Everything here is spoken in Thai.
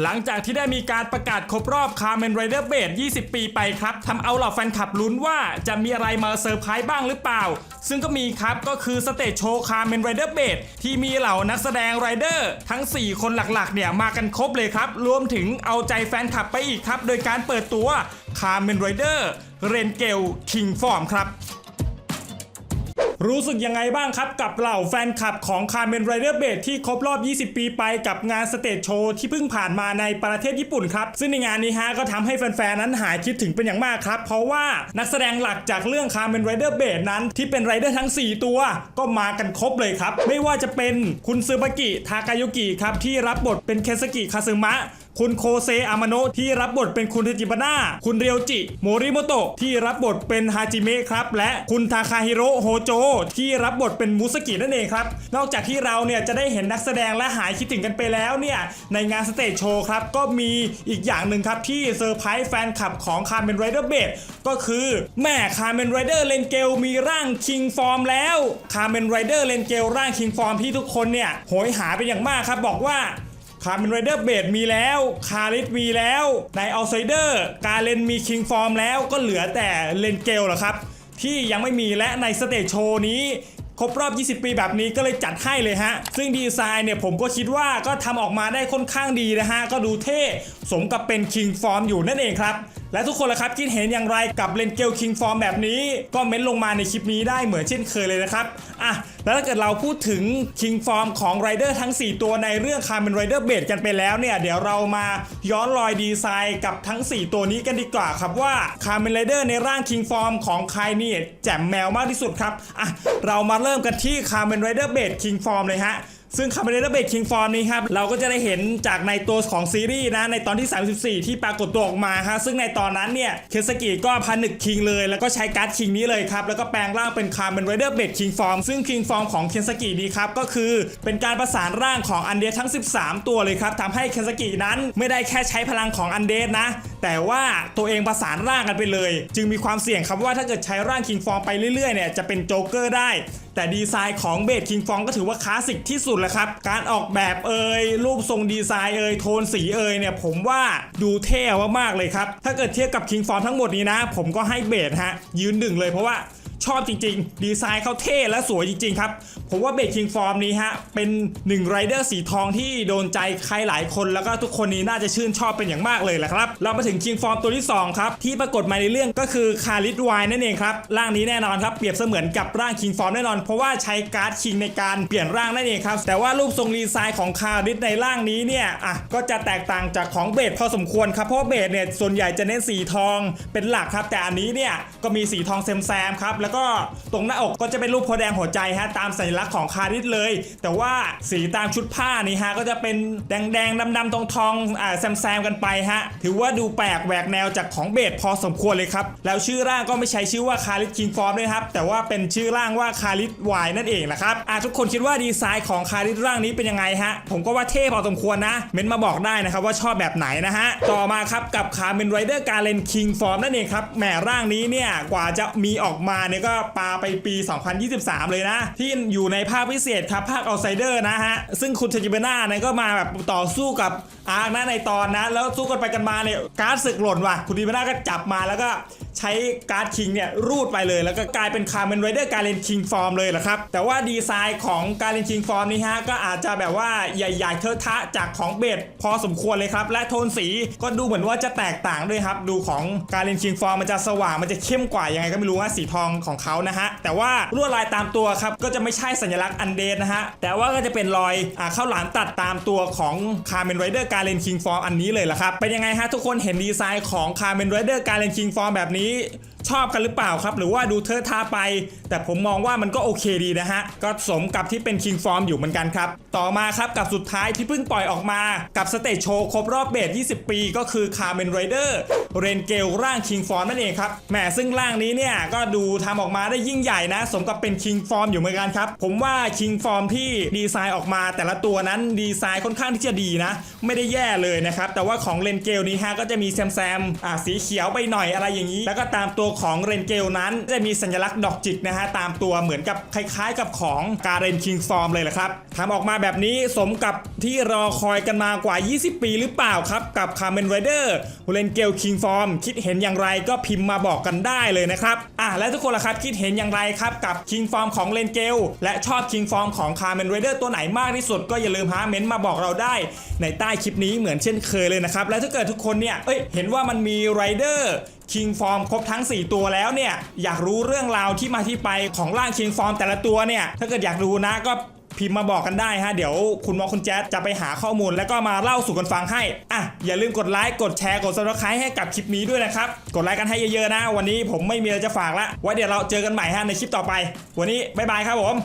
หลังจากที่ได้มีการประกาศครบรอบ c a r m e n Rider b a s e 20 ปีไปครับทำเอาเหล่าแฟนคลับลุ้นว่าจะมีอะไรมาเซอร์ไพรส์บ้างหรือเปล่า ซึ่งก็มีครับก็คือสเตจโชว์ c a r m e n Rider b a s e ที่มีเหล่านักแสดงไรเดอร์ทั้ง 4 คนหลักๆเนี่ยมากันครบเลยครับ รวมถึงเอาใจแฟนคลับไปอีกครับ โดยการเปิดตัว c a r m e n Rider เรนเกลคิงฟอร์มครับ รู้สึกยังไงบ้างครับกับเหล่าแฟนคลับของ c a r m e n Rider b a s e ที่ครบรอบ 20 ปีไปกับงานสเตจโชว์ที่เพิ่งผ่านมาในประเทศญี่ปุ่นครับ ซึ่งในงานนี้ฮะก็ทำให้แฟนๆ นั้นหายคิดถึงเป็นอย่างมากครับ เพราะว่านักแสดงหลักจากเรื่อง c a r m e n Rider b a s e นั้นที่เป็นไรเดอร์ทั้ง 4 ตัว ก็มากันครบเลยครับ ไม่ว่าจะเป็นคุณซึบากิทากายุกิครับที่รับบทเป็นเคสกิคาซึมะคุณโคเซอามาโนะที่รับบทเป็นคุณเทจิบาน่า คุณเรียวจิ โมริโมโตะที่รับบทเป็นฮาจิเมะครับ และคุณทาคาฮิโร่โฮโจที่รับบทเป็นมุสกินั่นเองครับ นอกจากที่เราเนี่ยจะได้เห็นนักแสดงและหายคิดถึงกันไปแล้วเนี่ยในงานสเตจโชว์ครับก็มีอีกอย่างหนึ่งครับที่เซอร์ไพรส์แฟนคลับของคาร์เมนไรเดอร์เบดก็คือแม่คาร์เมนไรเดอร์เลนเกลมีร่างคิงฟอร์มแล้วคาร์เมนไรเดอร์เลนเกลร่างคิงฟอร์มที่ทุกคนเนี่ยโหยหาเป็นอย่างมากครับบอกว่าคาร์เมนไรเดอร์เบดมีแล้ว คาริสมีแล้ว ในเอาไซเดอร์ การเลนมีคิงฟอร์มแล้วก็เหลือแต่เลนเกลเหรอครับ ที่ยังไม่มีและในสเตจโชว์นี้ครบรอบ 20 ปีแบบนี้ก็เลยจัดให้เลยฮะ ซึ่งดีไซน์เนี่ยผมก็คิดว่าก็ทำออกมาได้ค่อนข้างดีนะฮะ ก็ดูเท่ สมกับเป็นคิงฟอร์มอยู่นั่นเองครับ และทุกคนละครับคิดเห็นอย่างไรกับเลนเกลคิงฟอร์มแบบนี้ ก็เม้นลงมาในคลิปนี้ได้เหมือนเช่นเคยเลยนะครับอะแล้วถ้าเกิดเราพูดถึงคิงฟอร์มของไรเดอร์ทั้ง 4 ตัวในเรื่องคาร์เมนไรเดอร์เบดกันไปแล้วเนี่ยเดี๋ยวเรามาย้อนรอยดีไซน์กับทั้ง 4 ตัวนี้กันดีกว่าครับว่าคาร์เมนไรเดอร์ในร่างคิงฟอร์มของใครนี่แจ่มแมวมากที่สุดครับอะเรามาเริ่มกันที่คาร์เมนไรเดอร์เบดคิงฟอร์มเลยฮะ ซึ่งคาร์เมเดอร์เบดคิงฟอร์มนี้ครับเราก็จะได้เห็นจากในตัวของซีรีส์นะในตอนที่ 34 ที่ปรากฏตัวออกมาฮะซึ่งในตอนนั้นเนี่ยเคสกิก็พันหนึกคิงเลย แล้วก็ใช้การ์ดคิงนี้เลยครับแล้วก็แปลงร่างเป็นคาร์เมเดอร์เบดคิงฟอร์มซึ่งคิงฟอร์มของเคสกินี้ครับก็คือเป็นการประสานร่างของอันเดทั้ง 13 ตัวเลยครับทำให้เคสกินั้นไม่ได้แค่ใช้พลังของอันเดนะแต่ว่าตัวเองประสานร่างกันไปเลย จึงมีความเสี่ยงครับว่าถ้าเกิดใช้ร่างคิงฟอร์มไปเรื่อยๆเนี่ยจะเป็นโจ๊กเกอร์ได้ แต่ดีไซน์ของเบดคิงฟองก็ถือว่าคลาสสิกที่สุดแล้วครับ การออกแบบเอ่ยรูปทรงดีไซน์เอ่ยโทนสีเอ่ยเนี่ยผมว่าดูเท่มากๆเลยครับ ถ้าเกิดเทียบกับคิงฟองทั้งหมดนี้นะ ผมก็ให้เบดฮะยืนหนึ่งเลยเพราะว่า ชอบจริงๆ ดีไซน์เขาเท่และสวยจริงๆครับ ผมว่าเบดคิงฟอร์มนี้ฮะ เป็นหนึ่งไรเดอร์สีทองที่โดนใจใครหลายคน แล้วก็ทุกคนนี้น่าจะชื่นชอบเป็นอย่างมากเลยแหละครับ เรามาถึงคิงฟอร์มตัวที่ 2 ครับ ที่ปรากฏมาในเรื่องก็คือคาริสไวนั่นเองครับ ร่างนี้แน่นอนครับเปรียบเสมือนกับร่างคิงฟอร์มแน่นอน เพราะว่าใช้การ์ดคิงในการเปลี่ยนร่างนั่นเองครับแต่ว่ารูปทรงดีไซน์ของคาริสในร่างนี้เนี่ยอะก็จะแตกต่างจากของเบดพอสมควรครับเพราะเบดเนี่ยส่วนใหญ่จะเน้นสีทองเป็นหลักครับ แต่อันนี้เนี่ยก็มีสีทองแซมๆครับแล้วก็ตรงหน้าอกก็จะเป็นรูปโพแดงหัวใจฮะตามสัญลักษณ์ของคาริสเลย แต่ว่าสีตามชุดผ้านี่ฮะก็จะเป็นแดงๆดำๆทองทองๆอ่าแซมๆกันไปฮะถือว่าดูแปลกแหวกแนวจากของเบดพอสมควรเลยครับแล้วชื่อร่างก็ไม่ใช้ชื่อว่าคาริสคิงฟอร์มด้วยครับแต่ว่าเป็นชื่อร่างว่าคาริสวายนั่นเองนะครับอะทุกคนคิดว่าดีไซน์ของคาริสร่างนี้เป็นยังไงฮะผมก็ว่าเท่พอสมควรนะเม้นมาบอกได้นะครับว่าชอบแบบไหนนะฮะต่อมาครับกับคาร์เมนไรเดอร์การเลนคิงฟอร์มนั่นเองครับแหมร่างนี้เนี่ยกว่าจะมีออกมาเนี่ยก็ปาไปปี 2023 เลยนะ ที่อยู่ในภาคพิเศษครับภาคเอาไซเดอร์นะฮะ ซึ่งคุณเทจิเบน่าเนี่ยก็มาแบบต่อสู้กับอาร์คนะในตอนนะแล้วสู้กันไปกันมาเนี่ยการ์ดศึกหล่นว่ะคุณเทจิเบน่าก็จับมาแล้วก็ใช้การ์ดคิงเนี่ยรูดไปเลย แล้วก็กลายเป็นคาร์เมนไรเดอร์การเลนคิงฟอร์มเลยแหละครับ แต่ว่าดีไซน์ของการเลนคิงฟอร์มนี่ฮะก็อาจจะแบบว่าใหญ่ๆเทอะทะจากของเบดพอสมควรเลยครับ และโทนสีก็ดูเหมือนว่าจะแตกต่างด้วยครับ ดูของการเลนคิงฟอร์มมันจะสว่างมันจะเข้มกว่ายังไงก็ไม่รู้ว่าสีทองของเขานะฮะแต่ว่าลวดลายตามตัวครับก็จะไม่ใช่สัญลักษณ์อันเดนนะฮะแต่ว่าก็จะเป็นรอยอ่าข้าหลามตัดตามตัวของคาร์เมนไรเดอร์การเลนคิงฟอร์มอันนี้เลยล่ะครับ เป็นยังไงฮะทุกคนเห็นดีไซน์ของคาร์เมนไรเดอร์การเลนคิงฟอร์มแบบนี้ชอบกันหรือเปล่าครับ หรือว่าดูเทอะทาไป แต่ผมมองว่ามันก็โอเคดีนะฮะ ก็สมกับที่เป็นคิงฟอร์มอยู่เหมือนกันครับ ต่อมาครับกับสุดท้ายที่เพิ่งปล่อยออกมากับสเตจโชว์ครบรอบเบส20 ปี ก็คือคาร์เมนไรเดอร์เรนเกลร่างคิงฟอร์มนั่นเองครับแหมซึ่งร่างนี้เนี่ยก็ดูทำออกมาได้ยิ่งใหญ่นะ สมกับเป็นคิงฟอร์มอยู่เหมือนกันครับผมว่าคิงฟอร์มที่ดีไซน์ออกมาแต่ละตัวนั้นดีไซน์ค่อนข้างที่จะดีนะ ไม่ได้แย่เลยนะครับ แต่ว่าของเลนเกลนี้ฮะก็จะมีแซมแซมๆอ่าสีเขียวไปหน่อยอะไรอย่างนี้ แล้วก็ตามตัวของเรนเกลนั้นจะมีสัญลักษณ์ดอกจิกนะฮะตามตัวเหมือนกับคล้ายๆ กับของการเรนคิงฟอร์มเลยแหละครับทำออกมาแบบนี้สมกับที่รอคอยกันมากว่า 20 ปีหรือเปล่าครับ กับคาร์เมนไรเดอร์เรนเกลคิงฟอร์มคิดเห็นอย่างไรก็พิมพ์มาบอกกันได้เลยนะครับอะและทุกคนล่ะครับคิดเห็นอย่างไรครับกับคิงฟอร์มของเรนเกลและชอบคิงฟอร์มของคาร์เมนไรเดอร์ตัวไหนมากที่สุดก็อย่าลืมหาเม้นมาบอกเราได้ในใต้คลิปนี้เหมือนเช่นเคยเลยนะครับ และถ้าเกิดทุกคนเนี่ยเอ้ยเห็นว่ามันมีไรเดอร์คิงฟอร์มครบทั้ง 4 ตัวแล้วเนี่ย อยากรู้เรื่องราวที่มาที่ไปของร่างคิงฟอร์มแต่ละตัวเนี่ย ถ้าเกิดอยากรู้นะก็พิมพ์มาบอกกันได้ฮะ เดี๋ยวคุณมอคุณแจ๊ดจะไปหาข้อมูลแล้วก็มาเล่าสู่กันฟังให้ อะ อย่าลืมกดไลค์ กดแชร์ กด subscribe ให้กับคลิปนี้ด้วยนะครับ กดไลค์กันให้เยอะๆนะ วันนี้ผมไม่มีอะไรจะฝากละไว้เดี๋ยวเราเจอกันใหม่ฮะในคลิปต่อไป วันนี้บ๊ายบายครับผม